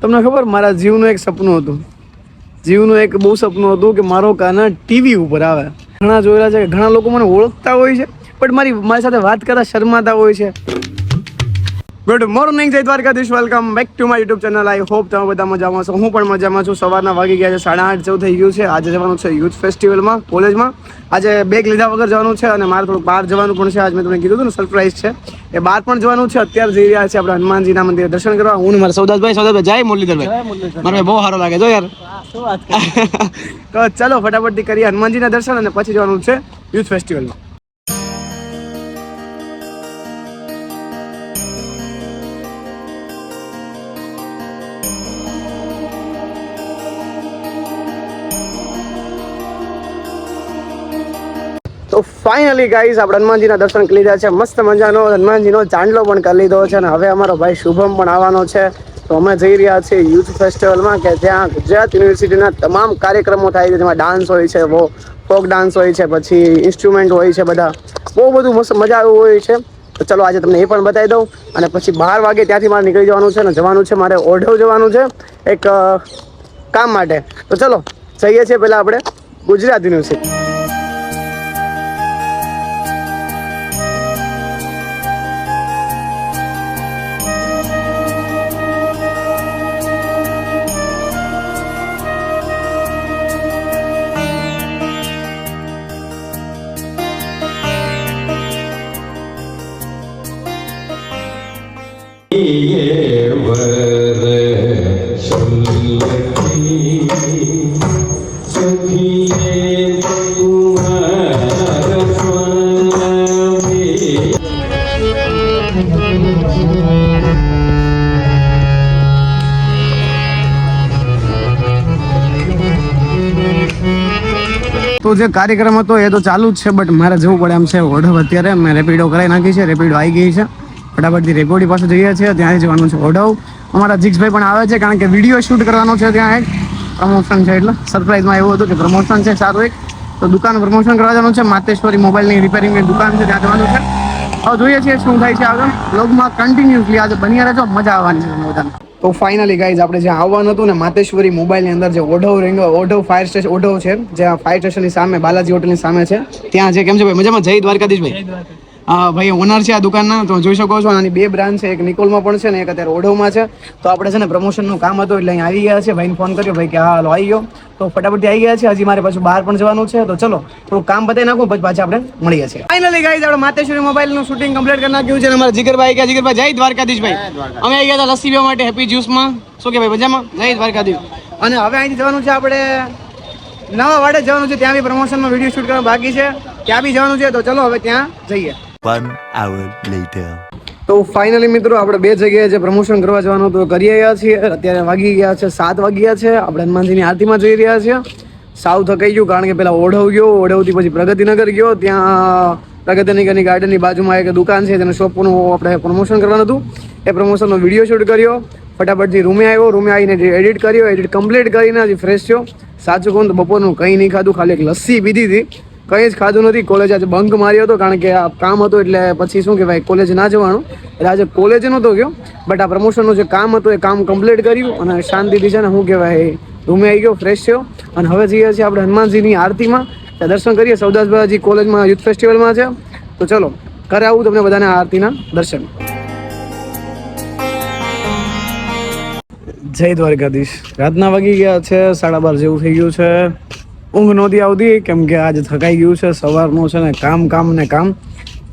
તમને ખબર, મારા જીવનું એક સપનું હતું. જીવનું એક બહુ સપનું હતું કે મારો કાના ટીવી ઉપર આવે. ઘણા જોયેલા છે ઘણા લોકો મને ઓળખતા હોય છે બટ મારી મારી સાથે વાત કરતા શરમાતા હોય છે. Good morning Jay Dwarkadhish. Welcome back to my YouTube channel I hope તમે બધા મજામાં છો. હું પણ મજામાં છું. સવારના વાગી ગયા છે સાડા આઠ જેવું થઈ ગયું છે. આજે જવાનું છે યુથ ફેસ્ટિવલમાં કોલેજમાં. આજે બેગ લીધા વગર જવાનું છે અને મારે થોડુંક બહાર જવાનું પણ છે. આજ મેં તમને કીધું હતું ને સરપ્રાઈઝ છે. એ બહાર પણ જવાનું છે. અત્યારે જઈ રહ્યા છે આપણે હનુમાનજીના મંદિરે દર્શન કરવા. હું મારા સૌદાસભાઈ સૌદાસભાઈ જય મુરલીધરભાઈ. મારે બહુ સારો લાગે જો યાર. તો ચલો ફટાફટથી કરીએ હનુમાનજીના દર્શન અને પછી જવાનું છે યુથ ફેસ્ટિવલમાં ફાઇનલી ગાઈઝ આપણે હનુમાનજીના દર્શન કરી લીધા છે. મસ્ત મજાનો હનુમાનજીનો ચાંદલો પણ કરી લીધો છે અને હવે અમારો ભાઈ શુભમ પણ આવવાનો છે. તો અમે જઈ રહ્યા છીએ યુથ ફેસ્ટિવલમાં કે જ્યાં ગુજરાત યુનિવર્સિટીના તમામ કાર્યક્રમો થાય છે. જેમાં ડાન્સ હોય છે બહુ ફોક ડાન્સ હોય છે, પછી ઇન્સ્ટ્રુમેન્ટ હોય છે બધા. બહુ બધું મસ્ત મજા આવ્યું હોય છે. તો ચલો આજે તમને એ પણ બતાવી દઉં. અને પછી બાર વાગે ત્યાંથી મારે નીકળી જવાનું છે અને જવાનું છે મારે ઓઢવ જવાનું છે એક કામ માટે. તો ચલો જઈએ છીએ પહેલાં આપણે ગુજરાત યુનિવર્સિટી. તો જે કાર્યક્રમ હતો એ તો ચાલુ જ છે બટ મારે જવું પડે એમ છે. ઓઢવ અત્યારે મેં રેપિડો કરાવી નાખી છે, રેપિડો આવી ગઈ છે. ફટાફટથી રેકોર્ડી પાસે જઈએ છીએ ત્યાં જવાનું છે ઓઢવ. અમારા જીક્ષભાઈ પણ આવે છે કારણ કે વીડિયો શૂટ કરવાનો છે ત્યાં એક પ્રમોશન છે એટલે સરપ્રાઈઝમાં એવું હતું કે પ્રમોશન છે સારું એક. તો દુકાન પ્રમોશન કરવા જવાનું છે. માતેશ્વરી મોબાઈલની રિપેરિંગની દુકાન છે, ત્યાં જવાનું છે. હવે જોઈએ છીએ શું થાય છે આગળ. બ્લોગમાં કન્ટિન્યુઅસલી આજે બની રહેજો. મજા આવવાની છે બધાને. તો ફાઇનલી ગાઈઝ આપણે જે આવવાનું હતું ને માતેશ્વરી મોબાઈલની અંદર જે Odhav range Odhav fire station Odhav છે, જ્યાં ફાયર સ્ટેશનની સામે, બાલાજી હોટલની સામે છે. ત્યાં છે કેમ છે ભાઈ? મજામાં? જય દ્વારકાધીશ હા ભાઈ ઓનર છે આ દુકાનના તો જોઈ શકો છો આની બે બ્રાન્ચ છે એક નિકોલમાં પણ છે ને એક અત્યારે ઓઢવમાં છે. તો આપણે છે ને પ્રમોશનનું કામ હતું એટલે અહીં આવી ગયા છે ભાઈને ફોન કર્યો ભાઈ કે હા હાલો આવી ગયો. તો ફટાફટથી આવી ગયા છે હજી મારે પાછું બહાર પણ જવાનું છે. તો ચલો થોડું કામ બતાવી નાખું પછી પાછા આપણે મળીએ છીએ. ફાઇનલી ગાઈઝ આપણે માતેશ્વરી મોબાઈલનું શૂટિંગ કમ્પ્લીટ કરી નાખ્યું છે અને અમારા જીગરભાઈ કે જીગરભાઈ જય દ્વારકાધીશભાઈ અમે આવી ગયા હતા લસ્સી પીવા માટે હેપી જ્યુસમાં. શું કે ભાઈ મજામાં? જય દ્વારકાધીશ. અને હવે અહીંથી જવાનું છે આપણે નવા વાડે જવાનું છે. ત્યાં બી પ્રમોશનનો વીડિયો શૂટ કરવા બાકી છે. ત્યાં બી જવાનું છે. તો ચલો હવે ત્યાં જઈએ. One hour લેટર તો ફાઇનલી મિત્રો આપણે બે જગ્યાએ જે પ્રમોશન કરવા જવાનું હતું કરી રહ્યા છીએ. અત્યારે વાગી ગયા છે સાત વાગી ગયા છે. આપણે હનુમાનજીની આરતીમાં જઈ રહ્યા છીએ. સાવ થકાઈ ગયું કારણ કે પહેલાં ઓઢવ ગયો. ઓઢવથી પછી પ્રગતિનગર ગયો. ત્યાં પ્રગતિનગરની ગાર્ડનની બાજુમાં એક દુકાન છે. તેનું શોપનું આપણે પ્રમોશન કરવાનું હતું. એ પ્રમોશનનો વીડિયો શૂટ કર્યો. ફટાફટથી રૂમે આવ્યો. રૂમે આવીને એડિટ કર્યો. એડિટ કમ્પ્લીટ કરીને હજી ફ્રેશ થયો. સાચું કહું તો બપોરનું કંઈ નહીં ખાધું. ખાલી એક લસ્સી પીધી હતી. કંઈ જ ખાધું નથી. કોલેજ આજે બંક માર્યો હતો કારણ કે આ કામ હતું એટલે પછી શું કહેવાય, કોલેજ ના જવાનું. એટલે આજે કોલેજ નહોતો ગયો, બટ આ પ્રમોશનનું જે કામ હતું એ કામ કમ્પ્લીટ કર્યું અને શાંતિથી છે ને, શું કહેવાય, રૂમે આવી ગયો ફ્રેશ થયો. અને હવે જઈએ છીએ આપણે હનુમાનજીની આરતીમાં. દર્શન કરીએ. સૌદાસભાઈ કોલેજમાં, યુથ ફેસ્ટિવલમાં છે. તો ચલો, ઘરે આવું તમને બધાને આરતીના દર્શન. જય દ્વારકાધીશ. રાતના વાગી ગયા છે, સાડા બાર જેવું થઈ ગયું છે. ઊંઘ નહોતી આવતી, કેમ કે આજે થકાઈ ગયું છે, સવારનું છે ને કામ કામ ને કામ.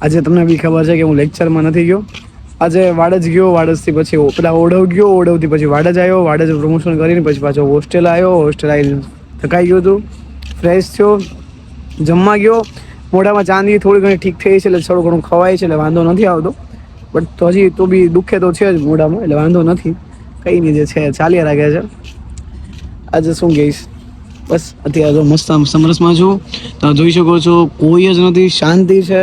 આજે તમને બી ખબર છે કે હું લેક્ચરમાં નથી ગયો. આજે વાડજ ગયો, વાડજથી પછી પેલા ઓઢવ ગયો, ઓઢવથી પછી વાડજ આવ્યો, વાડજ પ્રમોશન કરીને પછી પાછો હોસ્ટેલ આવ્યો હોસ્ટેલ આવીને થકાઈ ગયો હતું ફ્રેશ થયો, જમવા ગયો. મોઢામાં ચાંદી થોડી ઘણી ઠીક થઈ છે, એટલે થોડું ઘણું ખવાય છે, એટલે વાંધો નથી આવતો. બટ તો હજી તો બી દુઃખે તો છે જ મોઢામાં, એટલે વાંધો નથી. કંઈ નહીં, જે છે ચાલ્યા રાખે છે. આજે શું કહીશ? બસ, અત્યારે તો મસ્ત સમરસમાં છું. તમે જોઈ શકો છો, કોઈ જ નથી, શાંતિ છે.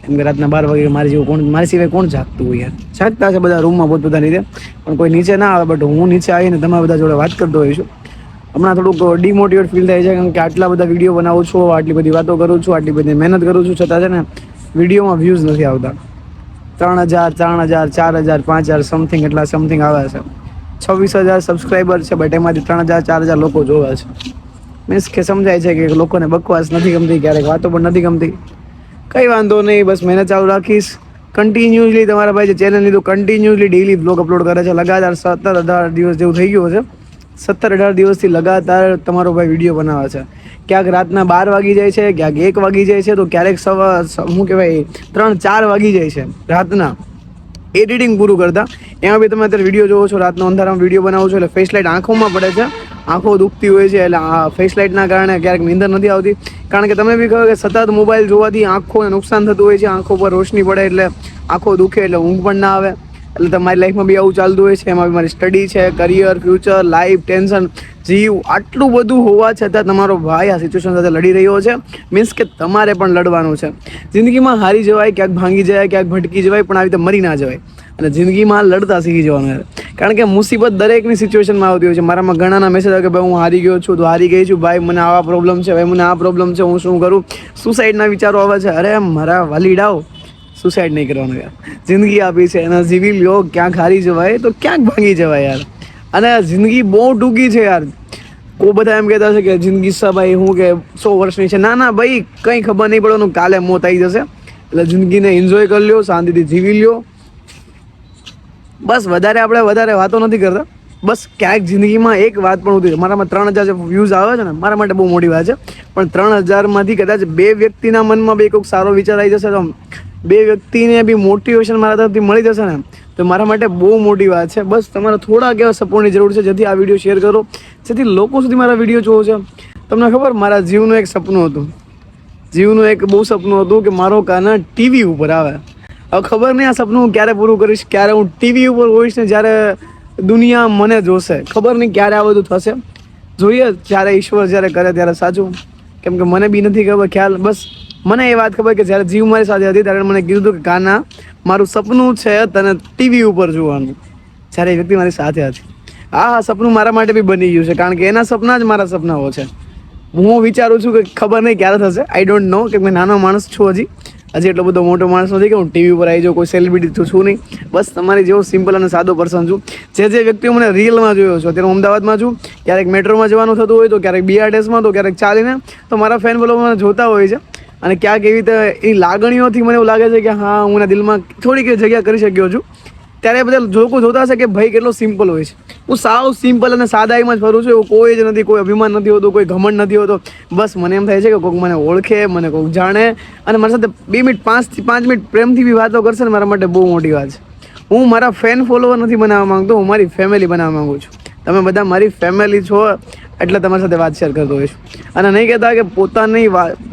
કેમ કે રાતના બાર વાગે મારી જેવું કોણ મારી સિવાય કોણ જાગતું હોય યાર? જાગતા છે બધા રૂમમાં પોતપોતાની રીતે. પણ કોઈ નીચે ના આવે બટ હું નીચે આવીને તમારા બધા જોડે વાત કરતો હોઈશું હમણાં થોડુંક ડિમોટિવેટ ફીલ થાય છે, કારણ કે આટલા બધા વીડિયો બનાવું છું, આટલી બધી વાતો કરું છું, આટલી બધી મહેનત કરું છું, છતાં છે ને વિડીયોમાં વ્યૂઝ નથી આવતા. ત્રણ હજાર ત્રણ હજાર, ચાર હજાર, પાંચ હજાર સમથિંગ એટલા સમથિંગ આવે છે. છવ્વીસ હજાર સબસ્ક્રાઈબર છે બટ એમાંથી ત્રણ હજાર, ચાર હજાર લોકો જોવે છે. મીન્સ કે સમજાય છે કે લોકોને બકવાસ નથી ગમતી, ક્યારેક વાતો પણ નથી ગમતી. કંઈ વાંધો નહીં, બસ મહેનત ચાલુ રાખીશ. કન્ટિન્યુઅસલી તમારા ભાઈ જે ચેનલ લીધું કન્ટિન્યુઅસલી ડેઈલી બ્લોગ અપલોડ કરે છે. લગાતાર સત્તર અઢાર દિવસ જેવું થઈ ગયું છે. સત્તર અઢાર દિવસથી લગાતાર તમારો ભાઈ વીડિયો બનાવે છે. ક્યાંક રાતના બાર વાગી જાય છે, ક્યાંક એક વાગી જાય છે, તો ક્યારેક સવાર શું કહેવાય, ત્રણ, ચાર વાગી જાય છે રાતના. એડિટિંગ પૂરું કરતા. એમાં બી તમે અત્યારે વીડિયો જોવો છો, રાતનો અંધારામાં વીડિયો બનાવો છો, એટલે ફેસ આંખોમાં પડે છે. આંખો દુખતી હોય છે એટલે આ ફેસ લાઇટના કારણે ક્યારેક નીંદર નથી આવતી. કારણ કે તમે બી કહો કે સતત મોબાઈલ જોવાથી આંખોને નુકસાન થતું હોય છે, આંખો પર રોશની પડે એટલે આંખો દુખે એટલે ઊંઘ પણ ના આવે. એટલે તમારી લાઈફમાં બી આવું ચાલતું હોય છે, એમાં બી મારી સ્ટડી છે કરિયર ફ્યુચર લાઈફ ટેન્શન જીવ, આટલું બધું હોવા છતાં તમારો ભાઈ આ સિચ્યુએશન સાથે લડી રહ્યો છે. મીન્સ કે તમારે પણ લડવાનું છે. જિંદગીમાં હારી જવાય, ક્યાંક ભાંગી જવાય, ક્યાંક ભટકી જવાય, પણ આવી રીતે મરી ના જવાય. અને જિંદગીમાં લડતા શીખી જવાનું કારણ કે મુસીબત દરેકની સિચ્યુએશનમાં આવતી હોય છે. મારામાં ઘણાના મેસેજ આવે કે, ભાઈ, હું હારી ગયો છું, તો હારી ગઈ છું, ભાઈ, મને આવા પ્રોબ્લેમ છે, ભાઈ, મને આ પ્રોબ્લેમ છે, હું શું કરું? સુસાઇડના વિચારો આવે છે. અરે, મારા વાલીડાઓ સુસાઇડ નહીં કરવાનું યાર. જિંદગી આપી છે. એના જીવી લ્યો ક્યાંક હારી જવાય તો ક્યાંક ભાંગી જવાય યાર. અને જિંદગી બહુ ટૂંકી છે યાર. કોઈ બધા એમ કહેતા છે કે, જિંદગી ભાઈ, હું કે સો વર્ષની છે. ના ના, ભાઈ, કંઈ ખબર નહીં પડવાનું. કાલે મોત આવી જશે. એટલે જિંદગીને એન્જોય કરી લ્યો, શાંતિથી જીવી લ્યો. બસ, વધારે આપણે વધારે વાતો નથી કરતા. બસ, ક્યાંક જિંદગીમાં એક વાત પણ હોતી મારામાં ત્રણ હજાર વ્યૂઝ આવે છે ને, મારા માટે બહુ મોટી વાત છે. પણ ત્રણ હજારમાંથી કદાચ બે વ્યક્તિના મનમાં બી કોઈક સારો વિચાર આવી જશે તો બે વ્યક્તિને બી મોટિવેશન મારા તરફથી મળી જશે ને, તો મારા માટે બહુ મોટી વાત છે. બસ, તમારા થોડાક એવા સપોર્ટની જરૂર છે, જેથી આ વીડિયો શેર કરો. જેથી લોકો સુધી મારા વીડિયો જોવો છે. તમને ખબર, મારા જીવનું એક સપનું હતું. જીવનું એક બહુ સપનું હતું કે મારો કાના ટીવી ઉપર આવે. હવે ખબર નહીં આ સપનું ક્યારે પૂરું કરીશ, ક્યારે હું ટીવી ઉપર હોઈશ ને જ્યારે દુનિયા મને જોશે. ખબર નહીં ક્યારે આ બધું થશે. જોઈએ જ્યારે ઈશ્વર જ્યારે કરે ત્યારે સાચું. કેમ કે મને બી નથી ખબર, ખ્યાલ બસ મને એ વાત ખબર કે જ્યારે જીવ મારી સાથે હતી ત્યારે મને કીધું કે કાના, મારું સપનું છે તને ટીવી ઉપર જોવાનું. જ્યારે એ વ્યક્તિ મારી સાથે હતી. આ હા સપનું મારા માટે બી બની ગયું છે, કારણ કે એના સપના જ મારા સપનાઓ છે. હું વિચારું છું કે ખબર નહીં ક્યારે થશે. આઈ ડોન્ટ નો કે મેં નાનો માણસ છું હજી. હજી એટલો બધો મોટો માણસ નથી કે હું ટીવી ઉપર આવી જાઉં, કોઈ સેલિબ્રિટી તો છું નહીં. બસ તમારી જેવો સિમ્પલ અને સાદો પર્સન છું. જે જે વ્યક્તિઓ મને રિયલમાં જોયો છું, અત્યારે હું અમદાવાદમાં છું. ક્યારેક મેટ્રોમાં જવાનું થતું હોય તો ક્યારેક બીઆરટીએસમાં તો ક્યારેક ચાલીને, તો મારા ફેન બોલો મને જોતા હોય છે. અને ક્યાંક એવી રીતે એ લાગણીઓથી મને એવું લાગે છે કે હા, હું એના દિલમાં થોડીક જગ્યા કરી શક્યો છું. ત્યારે બધા લોકો જોતા હશે કે ભાઈ કેટલો સિમ્પલ હોય છે. હું સાવ સિમ્પલ અને સાદાઈમાં જ ફરું છું, એવું કોઈ જ નથી, કોઈ અભિમાન નથી હોતું, કોઈ ઘમંડ નથી હોતો. બસ મને એમ થાય છે કે કોઈક મને ઓળખે, મને કોઈક જાણે અને મારી સાથે બે મિનિટ પાંચથી પાંચ મિનિટ પ્રેમથી બી વાતો કરશે ને મારા માટે બહુ મોટી વાત છે. હું મારા ફેન ફોલોવર નથી બનાવવા માગતો, હું મારી ફેમિલી બનાવવા માગું છું. તમે બધા મારી ફેમિલી છો એટલે તમારી સાથે વાત શેર કરતો હોઈશ. અને નહીં કહેતા કે પોતાની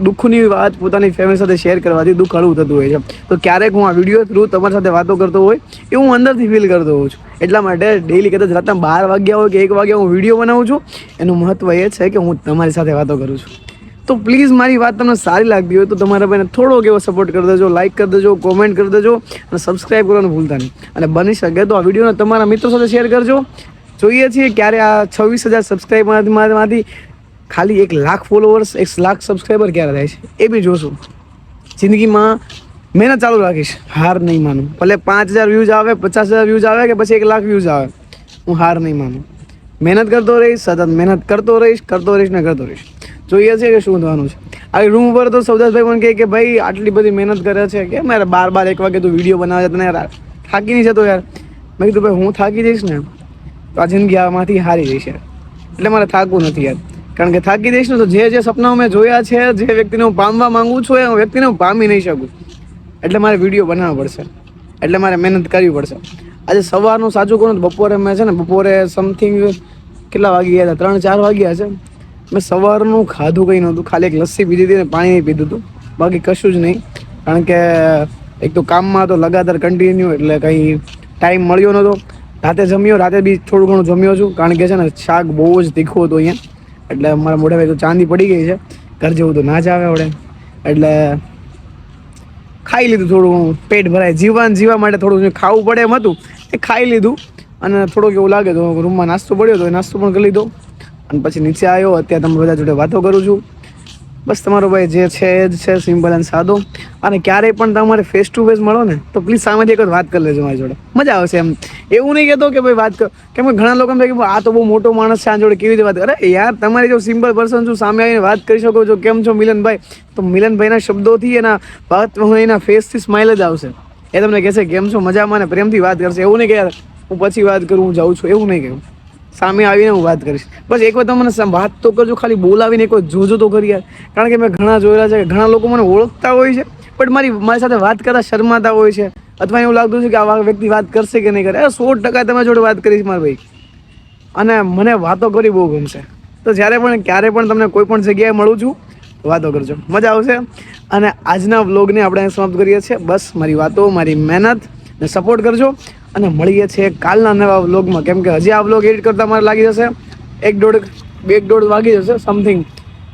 દુઃખની વાત પોતાની ફેમિલી સાથે શેર કરવાથી દુઃખ હળવું થતું હોય છે. તો ક્યારેક હું આ વીડિયો થ્રુ તમારી સાથે વાતો કરતો હોય એ હું અંદરથી ફીલ કરતો હોઉં છું. એટલા માટે ડેઈલી કદાચ રાતના બાર વાગ્યા હોય કે એક વાગ્યા હું વીડિયો બનાવું છું, એનું મહત્વ એ છે કે હું તમારી સાથે વાતો કરું છું. તો પ્લીઝ મારી વાત તમને સારી લાગતી હોય તો તમારા ભાઈને થોડોક એવો સપોર્ટ કરી દેજો લાઇક કરી દેજો કોમેન્ટ કરી દેજો અને સબસ્ક્રાઈબ કરવાનું ભૂલતા નહીં. અને બની શકે તો આ વિડીયોને તમારા મિત્રો સાથે શેર કરજો જોઈએ છીએ ક્યારે આ છવ્વીસ હજાર સબસ્ક્રાઈબરમાંથી ખાલી એક લાખ ફોલોવર્સ એક લાખ સબસ્ક્રાઈબર ક્યારે થાય છે, એ બી જોશું. જિંદગીમાં મહેનત ચાલુ રાખીશ, હાર નહીં માનું. ભલે પાંચ હજાર વ્યૂઝ આવે, પચાસ હજાર વ્યૂઝ આવે કે પછી એક લાખ વ્યૂઝ આવે, હું હાર નહીં માનું. મહેનત કરતો રહીશ, સતત મહેનત કરતો રહીશ કરતો રહીશ ને કરતો રહીશ. જોઈએ છે કે શું થવાનું છે. આ રૂમ ઉપર તો સૌદાસભાઈ પણ કહે કે ભાઈ, આટલી બધી મહેનત કરે છે કે મારે બાર બાર એક વાગે તું વીડિયો બનાવે છે. તને યાર થાકી નહીં જતો યાર. મેં કીધું, ભાઈ, હું થાકી જઈશ ને તો આ જિંદગી આમાંથી હારી જશે એટલે મારે થાકવું નથી યાર. કારણ કે થાકી દઈશ તો જે જે સપનાઓ મેં જોયા છે, જે વ્યક્તિને હું પામવા માંગુ છું, એ વ્યક્તિને હું પામી નહીં શકું. એટલે મારે વીડિયો બનાવવો પડશે. એટલે મારે મહેનત કરવી પડશે. આજે સવારનું સાચું કહું તો બપોરે મેં છે ને, બપોરે સમથિંગ કેટલા વાગી ગયા હતા? ત્રણ, ચાર વાગ્યા છે. મેં સવારનું ખાધું કંઈ નહોતું. ખાલી એક લસ્સી પીધી હતી ને પાણી નહીં પીધું હતું. બાકી કશું જ નહીં. કારણ કે એક તો કામમાં તો લગાતાર કન્ટિન્યુ એટલે કંઈ ટાઈમ મળ્યો નહોતો. રાતે જમ્યો, રાતે બી થોડું ઘણું જમ્યો છું, કારણ કે છે ને, શાક બહુ જ તીખું હતું અહીંયા. એટલે મારા મોઢે ભાઈ તો ચાંદી પડી ગઈ છે. ઘર જેવું તો ના જ આવે આવડે. એટલે ખાઈ લીધું થોડું પેટ ભરાય. જીવન જીવવા માટે થોડું ખાવું પડે એમ હતું, એ ખાઈ લીધું. અને થોડોક એવું લાગે તો રૂમમાં નાસ્તો પડ્યો તો એ નાસ્તો પણ કરી લીધો. અને પછી નીચે આવ્યો, અત્યારે તમે બધા જોડે વાતો કરું છું. બસ તમારો ભાઈ જે છે એ જ છે સિમ્પલ એન્ડ સાદો. અને ક્યારેય પણ તમારે ફેસ ટુ ફેસ મળો ને, તો પ્લીઝ સામેથી એક વાત કરી લેજો મારી જોડે. મજા આવશે એમ. એવું નહીં કહેતો કે ભાઈ વાત કર, કેમ કે ઘણા લોકો એમ થાય કે આ તો બહુ મોટો માણસ છે, આ જોડે કેવી રીતે વાત અરે યાર, તમારી જો સિમ્પલ પર્સન છું, સામે આવીને વાત કરી શકો છો, કેમ છો મિલનભાઈ? તો મિલનભાઈના શબ્દોથી એના વાત એના ફેસથી સ્માઇલ જ આવશે. એ તમને કહેશે, કેમ છો? મજામાં ને? પ્રેમથી વાત કરશે. એવું નહીં કે યાર, હું પછી વાત કરું, હું જાઉં છું. એવું નહીં કહ્યું સામે આવીને હું વાત કરીશ. બસ એક વાર તમે મને વાત તો કરજો, ખાલી બોલાવીને એક વાર જોજો તો કરી યાર. કારણ કે મેં ઘણા જોયેલા છે, ઘણા લોકો મને ઓળખતા હોય છે બટ મારી મારી સાથે વાત કરતા શરમાતા હોય છે. અથવા એવું લાગતું છે કે આવા વ્યક્તિ વાત કરશે કે નહીં કરે. સો ટકા તમે જોડે વાત કરીશ મારા ભાઈ. અને મને વાતો કરી બહુ ગમશે. તો જ્યારે પણ, ક્યારે પણ તમને કોઈ પણ જગ્યાએ મળું છું, વાતો કરજો. મજા આવશે. અને આજના વ્લોગને આપણે સમાપ્ત કરીએ છીએ. બસ, મારી વાતો, મારી મહેનત ને સપોર્ટ કરજો. અને મળીએ છીએ કાલના નવા વ્લોગમાં કેમ કે હજી આ વ્લોગ એડિટ કરતાં મારે લાગી જશે. એક દોઢ, બે એક દોઢ વાગી જશે સમથિંગ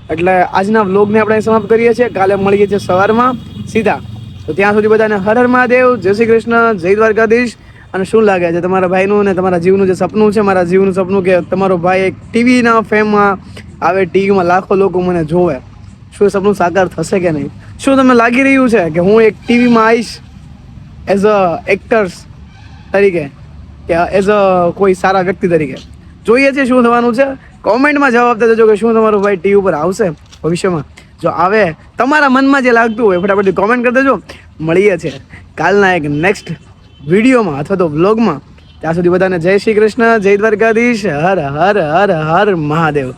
એટલે આજના વ્લોગને આપણે સમાપ્ત કરીએ છીએ. કાલે મળીએ છીએ સવારમાં સીધા. તો ત્યાં સુધી બધાને હર હર મહાદેવ, જય શ્રી કૃષ્ણ, જય દ્વારકાધીશ. અને શું લાગે છે તમારા ભાઈનું અને તમારા જીવનું જે સપનું છે? મારા જીવનું સપનું કે તમારો ભાઈ એક ટીવીના ફેમમાં આવે, ટીવીમાં લાખો લોકો મને જોવે. શું એ સપનું સાકાર થશે કે નહીં? શું તમને લાગી રહ્યું છે કે હું એક ટીવીમાં આવીશ એઝ અ એક્ટર્સ તરીકે, કે એઝ અ કોઈ સારા વ્યક્તિ તરીકે. જોઈએ છે શું થવાનું છે. કોમેન્ટમાં જવાબ દેજો કે શું તમારું ભાઈ ટીવી ઉપર આવશે ભવિષ્યમાં. જો આવે, તમારા મનમાં જે લાગતું હોય, ફટાફટ કોમેન્ટ કરી દેજો. મળીએ છે કાલના એક નેક્સ્ટ વિડીયોમાં અથવા તો વ્લોગમાં ત્યાં સુધી બધાને જય શ્રી કૃષ્ણ, જય દ્વારકાધીશ, હર હર હર હર મહાદેવ.